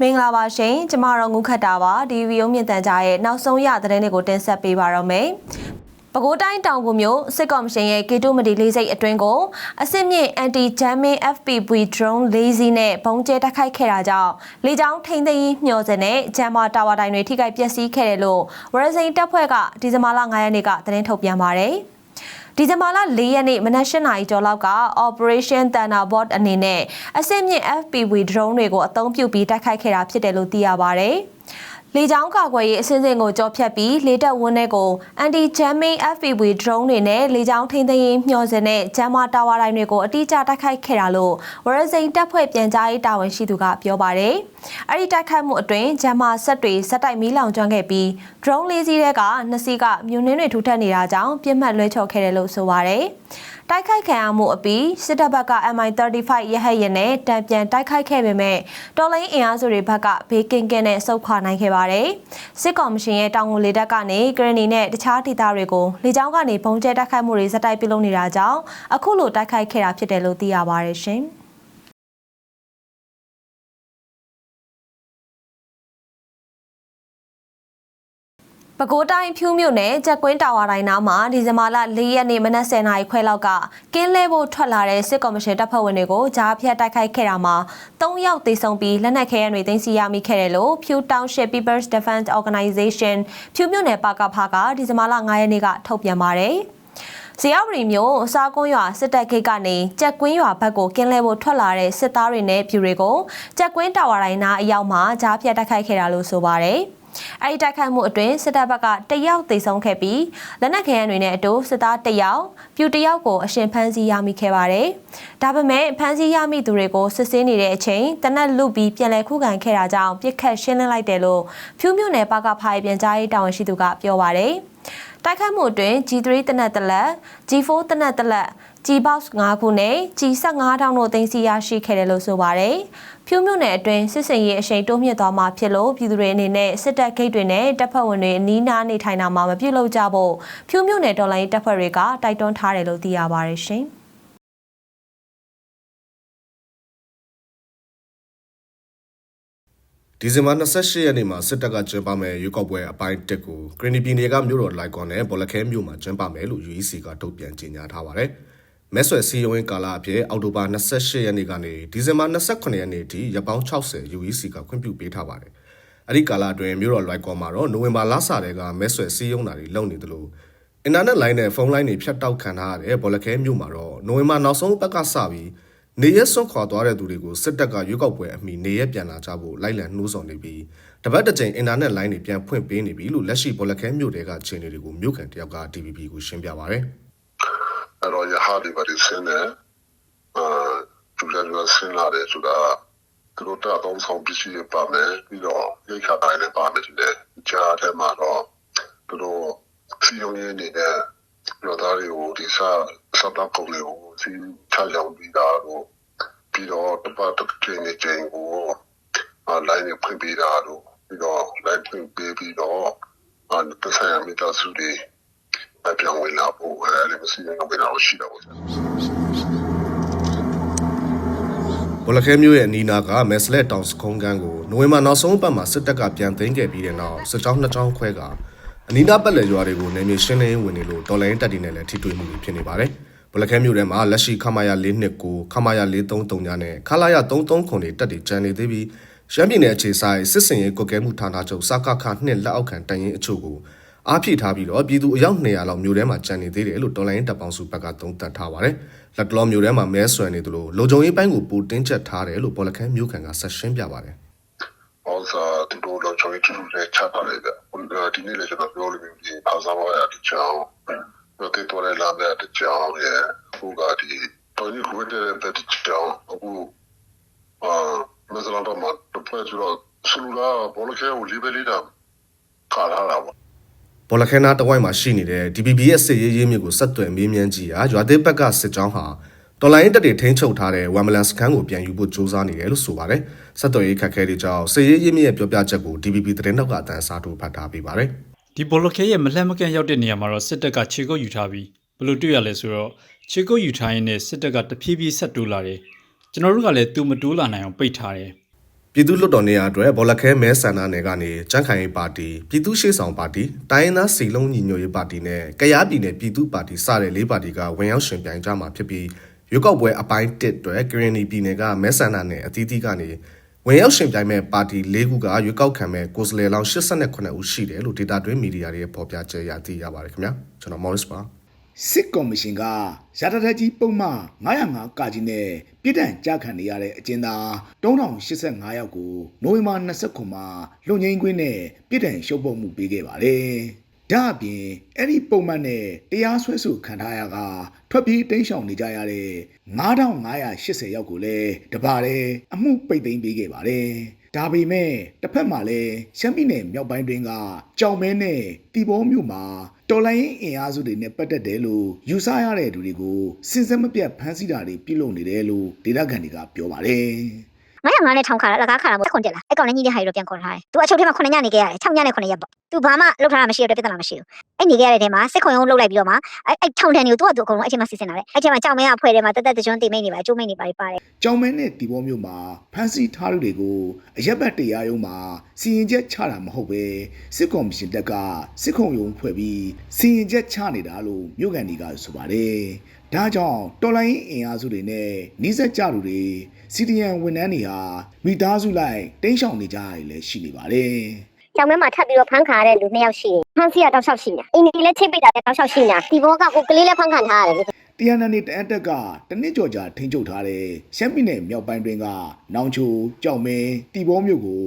မင်္ဂလာပါရှင်ကျမတို့ငုခတ်တာပါဒီဗီဒီယိုမြင့်တန်ကြားရဲ့နောက်ဆုံးရသတင်းတွေကိုတင်ဆက်ပေးပါရမယ်ပဲခူးတိုင်းတောင်ကူမြို့စစ်ကော်မရှင်ရဲ့ကေတုမတီလေးစိတ်အတွင်းကိုအစစ်မြင့် anti jamming FPV drone လေးစီးနဲ့ဘုံကျဲတိုက်ခိုက်ခဲ့တာကြောင့်လေကြောင်းထိန်းသိမ်းရေးမျှော်စင်နဲ့ဂျမ်မာတာဝါတိုင်တွေထိခိုက်ပျက်စီးခဲ့တယ်လို့ဝရစိန်တပ်ဖွဲ့ကဒီဇင်ဘာလ9ရက်နေ့ကသတင်းထုတ်ပြန်ပါတယ် ဒီဇင်ဘာလ၄ရက်နေ့မနက်၈နာရီကျော်လောက်က Operation Thunderbolt အနေနဲ့အစစ်မြင့် FPV drone တွေကိုအသုံးပြုပြီးတိုက်ခိုက်ခဲ့တာဖြစ်တယ်လို့သိရပါဗျ။ လေကြောင်းကာကွယ်ရေးအစဉ်စဉ်ကိုကြောဖြတ်ပြီးလေတပ်ဝန်းထဲကို anti jamming FPV drone တွေနဲ့လေကြောင်းထိန်းသိမ်းရေးမျှော်စင်နဲ့ဂျမ်မာတာဝါတိုင်းတွေကိုအတိအကျတိုက်ခိုက်ခဲ့တာလို့ဝရစိန်တပ်ဖွဲ့ပြန်ကြားရေးတာဝန်ရှိသူကပြောပါတယ်။အဲ့ဒီတိုက်ခိုက်မှုအတွင်းဂျမ်မာဆက်တွေစက်တိုက်မီးလောင်ကျွမ်းခဲ့ပြီး drone လေးစီးတဲ့ကနှစ်စီးကမြူနှင်းတွေထူထပ်နေတာကြောင့်ပြစ်မှတ်လွှဲချော်ခဲ့တယ်လို့ဆိုပါတယ်။ တိုက်ခိုက်ခံရမှုအပြီးစစ်တပ်ဘက်က MI35 ရဟတ်ယာဉ်နဲ့တံပြန်တိုက်ခိုက်ခဲ့ပေမဲ့တော်လိုင်းအင်အားစုတွေဘက်ကဘေးကင်းကင်းနဲ့စုခွာနိုင်ခဲ့ပါတယ်။စစ်ကော်မရှင်ရဲ့တောင်ငူလေတပ်ကနေဂရနီနဲ့တခြားဒေသတွေကိုလေကြောင်းကနေပုံကျဲတိုက်ခိုက်မှုတွေဇက်တိုက်ပြုလုပ်နေတာကြောင့်အခုလိုတိုက်ခိုက်ခဲ့တာဖြစ်တယ်လို့သိရပါတယ်ရှင်။ ပဲခူးတိုင်းဖြူးမြို့နယ်ကြက်ကွင်းတာဝါတိုင်းနားမှာဒီဇင်ဘာလ၄ရက်နေ့မနက်10:00နာရီခွဲလောက်ကကင်းလဲဖို့ထွက်လာတဲ့စစ်ကော်မရှင်တပ်ဖွဲ့ဝင်တွေကိုကြားဖြတ်တိုက်ခိုက်ခဲ့တာမှာ၃ယောက်သေဆုံးပြီးလက်နက်ခဲယမ်းတွေသိမ်းဆည်းရမိခဲ့တယ်လို့ဖြူး Township People's Defense Organization ဖြူးမြို့နယ်ပါကဖာကဒီဇင်ဘာလ9ရက်နေ့ကထုတ်ပြန်ပါတယ်။ဇေယျဝရီမျိုးအစားကွန်းရွာစစ်တပ်ဂိတ်ကနေကြက်ကွင်းရွာဘက်ကိုကင်းလဲဖို့ထွက်လာတဲ့စစ်သားတွေနဲ့ဖြူတွေကိုကြက်ကွင်းတာဝါတိုင်းနားအရောက်မှာကြားဖြတ်တိုက်ခိုက်ခဲ့တာလို့ဆိုပါတယ်။ အဲဒီတိုက်ခိုက်မှုအတွင်းစစ်တပ်ဘက်ကတယောက်သေဆုံးခဲ့ပြီးလက်နက်ခဲယမ်းတွေနဲ့အတူစစ်သားတယောက်ပြူတယောက်ကိုအရှင်ဖမ်းဆီးရမိခဲ့ပါတယ်။ဒါပေမဲ့ဖမ်းဆီးရမိသူတွေကိုစစ်ဆေးနေတဲ့အချိန်တနက်လူပြီးပြန်လည်ခုခံခဲ့တာကြောင့်ပြစ်ခတ်ရှင်းလင်းလိုက်တယ်လို့ဖြူးမြို့နယ်ပကဖိုင်ပြန်ကြားရေးတာဝန်ရှိသူကပြောပါတယ်။တိုက်ခိုက်မှုအတွင်း G3 တနက်တလက် G4 တနက်တလက် G-box 5ခုနဲ့ G15 တောင်းတို့သိမ်းဆည်းရရှိခဲ့တယ်လို့ဆိုပါတယ်။ဖြူးမြို့နယ်အတွင်းစစ်စင်ရေးအရှိန်တိုးမြင့်သွားမှာဖြစ်လို့ပြည်သူတွေအနေနဲ့စစ်တပ်ဂိတ်တွေနဲ့တပ်ဖွဲ့ဝင်တွေအနီးနားနေထိုင်တာမှာမပြုလုပ်ကြဖို့ဖြူးမြို့နယ်တော်လိုင်းတပ်ဖွဲ့တွေကတိုက်တွန်းထားတယ်လို့သိရပါတယ်ရှင်။ဒီဇင်ဘာ28ရက်နေ့မှာစစ်တပ်ကကျင်းပမဲ့ရွေးကောက်ပွဲအပိုင်း1ကိုဂရနီပြည်နယ်ကမြို့တော်လိုက်ကွန်နဲ့ဘော်လခဲမြို့မှာကျင်းပမယ်လို့ UEC ကထုတ်ပြန်ကြေညာထားပါတယ်။ မဲဆွယ်စီယုံဝင်ကာလအဖြစ်အောက်တိုဘာ28ရက်နေ့ကနေဒီဇင်ဘာ28ရက်နေ့ထိရက်ပေါင်း60 UEC ကခွင့်ပြုပေးထားပါတယ်။အဲ့ဒီကာလအတွင်းမြို့တော်လိုက်ကွန်မှာတော့နိုဝင်ဘာလဆတဲ့ကမဲဆွယ်စီယုံတာတွေလုပ်နေသလိုအင်တာနက်လိုင်းနဲ့ဖုန်းလိုင်းတွေဖြတ်တောက်ခံထားရတဲ့ဘော်လခဲမြို့မှာတော့နိုဝင်ဘာနောက်ဆုံးပတ်ကစပြီးနေရက်စွန့်ခွာသွားတဲ့သူတွေကိုစစ်တပ်ကရွေးကောက်ပွဲအမိနေရက်ပြန်လာကြဖို့လိုက်လံနှိုးဆော်နေပြီးတပတ်တစ်ကြိမ်အင်တာနက်လိုင်းတွေပြန်ဖွင့်ပေးနေပြီလို့လက်ရှိဘော်လခဲမြို့တဲကခြေနေတွေကိုမြို့ခံတယောက်က TVB ကိုရှင်းပြပါဗျ။ အဲ့တော့ရဟာဒီပါဒီစင်းနဲ့အာသူကလည်းဆင်းလာတယ်ဆိုတာသူတို့တာတော့ဆောင်ပစ္စည်းတွေပါမယ်ပြီးတော့ရိတ်ခါတိုင်းလည်းပါမယ်ဒီလေကြားထဲမှာတော့သူတို့စီယုံရင်းနေတဲ့ရောသားတွေကိုဒီစားစတော့ကုန်လေးကိုစီချကြောင်ပြီးတာတော့ပြီးတော့တပတ်တစ်ချိန်နဲ့ချိန်ကိုအာလိုင်းနဲ့ဖွင့်ပေးတာတော့ပြီးတော့လိုင်းဖွင့်ပေးပြီးတော့အာတဆိုင်ရမိသားစုတွေအ ပြောင်းဝင်လာဖို့အဲ့ဒါလည်းမရှိရင်တော့ဘယ်တော့ရှိတော့ဘူးဘော်လခဲမြို့ရဲ့အနီးနားကမဲဆလက်တောင်စခုံးကန်းကိုနိုဝင်ဘာနောက်ဆုံးပတ်မှာစစ်တပ်ကပြန်သိမ်းခဲ့ပြီးတဲ့နောက်စစ်ကြောင်းနှစ်ကြောင်းခွဲကအနီးနားပတ်လည်ရွာတွေကိုနေမြေရှင်းလင်းရေးဝင်နေလို့တော်လိုင်းတပ်တွေနဲ့လည်းထိတွေ့မှုတွေဖြစ်နေပါတယ်။ဘော်လခဲမြို့ထဲမှာလက်ရှိခမာယာ429ခမာယာ433ညနဲ့ခလာယာ33ခုတွေတက်တွေကျန်နေသေးပြီးရှမ်းပြည်နယ်အခြေဆိုင်စစ်စင်ရေးကွက်ကဲမှုဌာနချုပ်စကခနှစ်လက်အောက်ခံတရင်အချို့ကို အားဖြည့်ထားပြီးတော့ပြည်သူအယောက်200လောက်မြို့ထဲမှာကျန်နေသေးတယ်လို့တော်လိုင်းတပ်ပေါင်းစုဘက်ကသုံးသပ်ထားပါတယ်။လက်ကလောမြို့ထဲမှာမဲဆွယ်နေသလိုလုံခြုံရေးပိုင်းကိုပိုတင်းကျပ်ထားတယ်လို့ပေါ်လခန်းမြို့ခံကဆက်ရှင်းပြပါတယ်။ also သူတို့တော့ကျွန်တော်တို့လည်းချပါလေကဒီနေ့လည်းကျွန်တော်ပြောလို့ဒီပါစားပါရတဲ့ကြောင်းတော့တေတော်လည်းလာတဲ့ကြောင်းရဲ့ဟိုကဒီတော်ကြီးခွင့်တဲ့တဲ့ကြောင်းအခုအာမစလာတော့မတော့ဖွဲ့ဆိုတော့ဆလူလာဘောလခဲကိုလီဘယ်လီတာခါလာတာပေါ့ ဘော်လခဲနာတဝိုက်မှာရှိနေတဲ့ DPP ရဲ့စစ်ရေးရေးမြစ်ကိုဆက်သွယ်မေးမြန်းကြည့်ရာရွာသေးဘက်ကစစ်ကြောင်းဟာတော်လိုင်းတပ်တွေထိန်းချုပ်ထားတဲ့ဝမ်မလန်စခန်းကိုပြန်ယူဖို့ကြိုးစားနေတယ်လို့ဆိုပါတယ်။ဆက်သွယ်ရေးခက်ခဲတွေကြောင့်စစ်ရေးရေးမြစ်ရဲ့ပြောပြချက်ကို DPP သတင်းတောက်ကအတန်းစားထိုးဖတ်ထားပေးပါတယ်။ဒီဘောလခဲရဲ့မလှမ်းမကန့်ရောက်တဲ့နေရာမှာတော့စစ်တပ်ကခြေကုပ်ယူထားပြီးဘယ်လိုတွေ့ရလဲဆိုတော့ခြေကုပ်ယူထားရင်းနဲ့စစ်တပ်ကတဖြည်းဖြည်းဆက်တိုးလာတယ်ကြကျွန်တော်တို့ကလည်းသူမတိုးလာနိုင်အောင်ပိတ်ထားတယ် ပြည်သူ့လွှတ်တော်နေရာအတွက်ဘောလခဲမဲဆန္ဒနယ်ကနေကြန့်ခိုင်ရေးပါတီပြည်သူ့ရှေ့ဆောင်ပါတီတိုင်းရင်းသားစီလုံးညီညွတ်ရေးပါတီနဲ့ကရားပြည်နယ်ပြည်သူ့ပါတီစတဲ့လေးပါတီကဝင်ရောက်ရှင်ပြိုင်ကြမှာဖြစ်ပြီးရွေးကောက်ပွဲအပိုင်း1အတွက်ကရင်နီပြည်နယ်ကမဲဆန္ဒနယ်အသီးသီးကနေဝင်ရောက်ရှင်ပြိုင်မဲ့ပါတီ၄ခုကရွေးကောက်ခံမဲ့ကိုယ်စားလှယ်လောင်း89ဦးရှိတယ်လို့ဒေတာတွင်းမီဒီယာတွေရဲ့ဖော်ပြချက်ရသိရပါတယ်ခင်ဗျာကျွန်တော် Morris ပါ စစ်ကော်မရှင်ကရတရက်ကြီးပုံမှန်905ကကြီးနဲ့ပြည်တံ့ကြားခံနေရတဲ့အကျဉ်းသား3085ယောက်ကိုနိုဝင်ဘာ29မှာလွန်ငင်းခွင့်နဲ့ပြည်တံ့ရှုပ်ပုံမှုပေးခဲ့ပါတယ်။ဒါအပြင်အဲ့ဒီပုံမှန်နဲ့တရားစွဲဆိုခံထားရကထွက်ပြေးတိမ်းရှောင်နေကြရတဲ့9580ယောက်ကိုလည်းတပါးတဲ့အမှုပိတ်သိမ်းပေးခဲ့ပါတယ်။ ဒါပေမဲ့တစ်ဖက်မှာလည်းရှမ်းပြည်နယ်မြောက်ပိုင်းတွင်ကကြောင်မဲနဲ့တီဘောမြို့မှာတော်လိုင်းအင်အားစုတွေနဲ့ပတ်သက်တယ်လို့ယူဆရတဲ့သူတွေကိုစဉ်ဆက်မပြတ်ဖမ်းဆီးတာတွေပြုလုပ်နေတယ်လို့ဒေသခံတွေကပြောပါတယ် 905နဲ့ထောင်ခါလားလကားခါလားမဟုတ်ခွန်တက်လားအဲ့ကောင်လည်းညီတဲ့ဟာကြီးတော့ပြန်ခေါ်ထားတယ်သူအချုပ်ထဲမှာ9ညနေခဲ့ရတယ်6ညနဲ့9ရက်ပေါ့သူဘာမှလုပ်ထားတာမရှိတော့ပြဿနာမရှိဘူးအဲ့နေခဲ့ရတဲ့ထဲမှာစစ်ခွန်ရုံးလုပ်လိုက်ပြီးတော့မှအဲ့အဲ့ထောင်တန်တွေကိုသူကသူအကုန်လုံးအချိန်မှစီစဉ်လာတယ်အဲ့ချိန်မှာကြောင်မဲကဖွဲ့ထဲမှာတက်တက်တကြွတိမိတ်နေပါအကျိုးမိတ်နေပါပါတယ်ကြောင်မဲနဲ့ဒီဘောမျိုးမှာဖမ်းဆီးထားသူတွေကိုအရက်ဘတ်တရားရုံးမှာစီရင်ချက်ချတာမဟုတ်ပဲစစ်ကွန်မရှင်တက်ကစစ်ခုံရုံးဖွဲ့ပြီးစီရင်ချက်ချနေတာလို့မြို့ကန်တွေကဆိုပါတယ် ဒါကြောင့်တော်လိုင်းအင်အားစုတွေနဲ့နှိစက်ကြသူတွေစီဒီယန်ဝန်ထမ်းတွေဟာမိသားစုလိုက်တိမ်းရှောင်နေကြရတယ်လည်းရှိနေပါတယ်။။ကြောင်မင်းမှာထပ်ပြီးတော့ဖမ်းခါရတဲ့လူနှစ်ယောက်ရှိတယ်။ဖမ်းဆီးရတောက်လျှောက်ရှိနေတာ။အင်းဒီလည်းချိတ်ပိတ်တာလည်းတောက်လျှောက်ရှိနေတာ။ဒီဘောကကိုကလေးလည်းဖမ်းခံထားရတယ်လေတရားနာနေတအပ်တက်ကတနစ်ကြော်ကြာထိန်းချုပ်ထားတဲ့ရှမ်းပြည်နယ်မြောက်ပိုင်းတွင်ကနောင်ချိုကြောက်မဲတီဘောမြို့ကို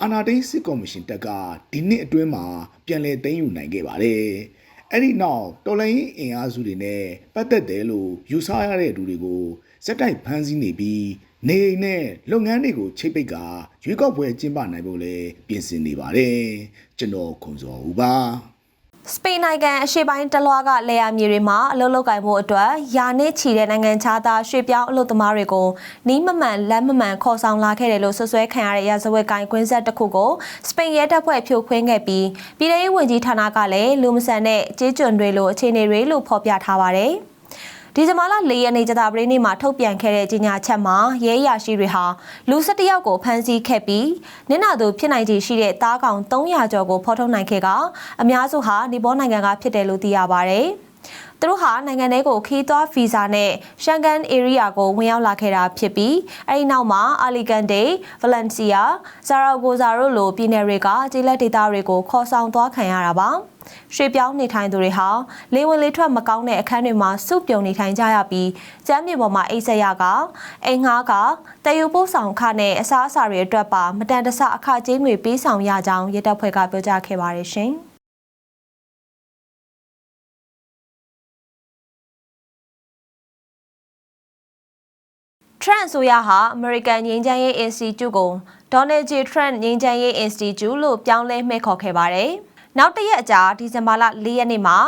အာနာတိန်စစ်ကော်မရှင်တပ်ကဒီနှစ်အတွင်းမှာပြန်လည်သိမ်းယူနိုင်ခဲ့ပါတယ်။ အဲ့ဒီနောက်တော်လိုင်းအင်အားစုတွေနဲ့ပတ်သက်တယ်လို့ယူဆရတဲ့သူတွေကိုစက်တိုက်ဖမ်းဆီးနေပြီးနေအိမ်နဲ့လုပ်ငန်းတွေကိုချိတ်ပိတ်ကရွေးကောက်ပွဲကျင်းပနိုင်ဖို့လည်းပြင်ဆင်နေပါတယ်။ကျွန်တော်ခွန်စောဦးပါ စပိန်နိုင်ငံအရှေ့ပိုင်းတလွားကလေယာမြေတွေမှာအလုပ်လုပ်ကိုင်မှုအတွက်ယာနစ်ချီတဲ့နိုင်ငံခြားသားရွှေ့ပြောင်းအလုပ်သမားတွေကိုနီးမမှန်လက်မမှန်ခေါ်ဆောင်လာခဲ့တယ်လို့ဆွဆွဲခံရတဲ့ရာဇဝတ်ကိုင်ကွင်းဆက်တစ်ခုကိုစပိန်ရဲတပ်ဖွဲ့ဖြိုခွင်းခဲ့ပြီးပြည်ထောင်ရေးဝန်ကြီးဌာနကလည်းလူမဆန်တဲ့ကြေးကျွန်တွေလိုအခြေအနေတွေလို့ဖော်ပြထားပါတယ်။ ဒီဇင်ဘာလ၄ရက်နေ့ကျတာပရိနေ့မှာထုတ်ပြန်ခဲ့တဲ့ကြေညာချက်မှာရဲရရှိတွေဟာလူ၁၁ယောက်ကိုဖမ်းဆီးခဲ့ပြီးနင့်နာသူဖြစ်နိုင်ခြေရှိတဲ့တားကောင်300ကျော်ကိုဖော်ထုတ်နိုင်ခဲ့ကအများစုဟာနေပေါ်နိုင်ငံကဖြစ်တယ်လို့သိရပါဗျ။ သူတို့ဟာနိုင်ငံထဲကိုခီးသွွားဗီဇာနဲ့ရှန်ကန်ဧရိယာကိုဝင်ရောက်လာခဲ့တာဖြစ်ပြီးအဲဒီနောက်မှာအာလီကန်တေ၊ဗလန်စီယာ၊ဇာရာဂိုဇာတို့လိုပြည်နယ်တွေကကျေးလက်ဒေသတွေကိုခေါ်ဆောင်သွားခံရတာပါ။ရွှေပြောင်းနေထိုင်သူတွေဟာလေဝင်လေထွက်မကောင်းတဲ့အခန်းတွေမှာစုပြုံနေထိုင်ကြရပြီးကျမ်းမြေပေါ်မှာအိတ်ဆက်ရကအိမ်ငှားကတည်ယူပို့ဆောင်ခနဲ့အစားအစာတွေအတွက်ပါမတန်တဆအခကြေးငွေပေးဆောင်ရကြောင်းရဲတပ်ဖွဲ့ကပြောကြားခဲ့ပါတယ်ရှင်။ Trump ဆိုရဟာ American ငြိမ်းချမ်းရေး Institute ကို Donald J. Trump ငြိမ်းချမ်းရေး Institute လို့ပြောင်းလဲမှဲ့ခေါ်ခဲ့ပါတယ်။နောက်တစ်ရက်အကြာဒီဇင်ဘာလ၄ရက်နေ့မှာ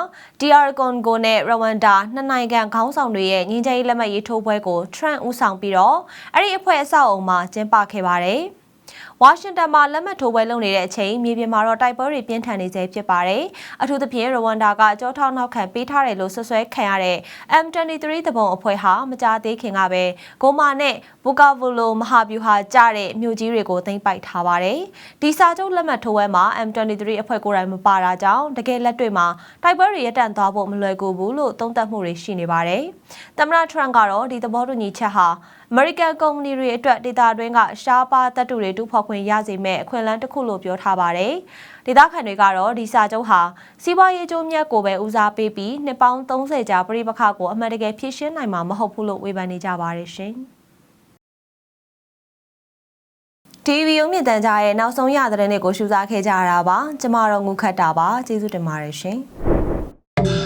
DR Congo နဲ့ Rwanda နှစ်နိုင်ငံခေါင်းဆောင်တွေရဲ့ငြိမ်းချမ်းရေးလက်မှတ်ရေးထိုးပွဲကို Trump ဦးဆောင်ပြီးတော့အဲ့ဒီအဖွဲ့အဆောက်အုံမှာကျင်းပခဲ့ပါတယ်။ ဝါရှင်တန်မှာလက်မှတ်ထိုးပွဲလုပ်နေတဲ့အချိန်မြေပြင်မှာတော့တိုက်ပွဲတွေပြင်းထန်နေစေဖြစ်ပါတယ်။အထူးသဖြင့်ရဝမ်ဒါကကြောထောက်နောက်ခံပေးထားတယ်လို့ဆွဆွဲခံရတဲ့ M23 တပုံအဖွဲ့ဟာမကြသေးခင်ကပဲဂိုမာနဲ့ဘူကာဗိုလိုမဟာဗျူဟာကျတဲ့မြို့ကြီးတွေကိုသိမ်းပိုက်ထားပါတယ်။ဒီစာချုပ်လက်မှတ်ထိုးပွဲမှာ M23 အဖွဲ့ကိုယ်တိုင်မပါတာကြောင့်တကယ်လက်တွေ့မှာတိုက်ပွဲတွေရပ်တန့်သွားဖို့မလွယ်ကူဘူးလို့သုံးသပ်မှုတွေရှိနေပါတယ်။သမ္မတထရန့်ကတော့ဒီသဘောတူညီချက်ဟာ American ကုမ္ပဏီတွေအတွက်ဒေတာတွင်းကရှားပါတပ်တူတွေတူဖော်ခွင့်ရစေမဲ့အခွင့်အလမ်းတစ်ခုလို့ပြောထားပါတယ်။ဒေတာခန်တွေကတော့ဒီစာချုပ်ဟာစီးပွားရေးကျိုးမြတ်ကိုပဲဦးစားပေးပြီးနှစ်ပေါင်း30ကြာပြိပခကိုအမှန်တကယ်ဖြည့်ရှင်းနိုင်မှာမဟုတ်ဘူးလို့ဝေဖန်နေကြပါတယ်ရှင်။ TV ရုံမြင့်တန်ကြားရဲ့နောက်ဆုံးရတဲ့တဲ့ကိုရှုစားခဲ့ကြရတာပါ။ကျမတို့ငုခတ်တာပါကျေးဇူးတင်ပါတယ်ရှင်။